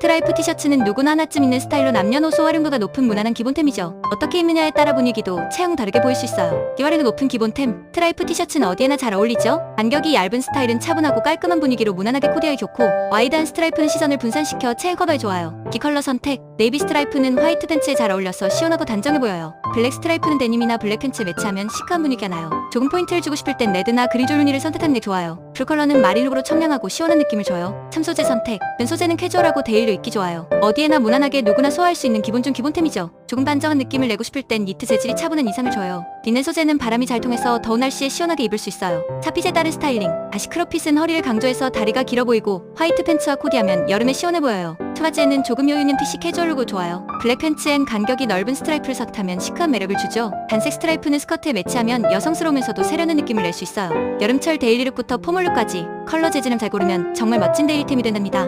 트라이프 티셔츠는 누구나 하나쯤 있는 스타일로 남녀노소 활용도가 높은 무난한 기본템이죠. 어떻게 입느냐에 따라 분위기도 체형 다르게 보일 수 있어요. 띄화리도 높은 기본템, 트라이프 티셔츠는 어디에나 잘 어울리죠? 간격이 얇은 스타일은 차분하고 깔끔한 분위기로 무난하게 코디하기 좋고 와이드한 스트라이프는 시선을 분산시켜 체형 커버에 좋아요. 기 컬러 선택, 네이비 스트라이프는 화이트 팬츠에 잘 어울려서 시원하고 단정해 보여요. 블랙 스트라이프는 데님이나 블랙 팬츠에 매치하면 시크한 분위기가 나요. 조금 포인트를 주고 싶을 땐 레드나 그리졸 무늬를 선택하는 게 좋아요. 블루 컬러는 마린룩으로 청량하고 시원한 느낌을 줘요. 참 소재 선택, 면 소재는 캐주얼하고 데일로 입기 좋아요. 어디에나 무난하게 누구나 소화할 수 있는 기본 중 기본템이죠. 조금 단정한 느낌을 내고 싶을 땐 니트 재질이 차분한 이상을 줘요. 리넨 소재는 바람이 잘 통해서 더운 날씨에 시원하게 입을 수 있어요. 차핏에 따른 스타일링, 아시크로핏은 허리를 강조해서 다리가 길어 보이고 화이트 팬츠와 코디하면 여름에 시원해 보여요. 청바지에는 조금 여유 있는 핏이 캐주얼룩을 좋아요. 블랙 팬츠엔 간격이 넓은 스트라이프를 선택하면 시크한 매력을 주죠. 단색 스트라이프는 스커트에 매치하면 여성스러우면서도 세련된 느낌을 낼 수 있어요. 여름철 데일리룩부터 포멀룩까지 컬러 재질을 잘 고르면 정말 멋진 데일템이 된답니다.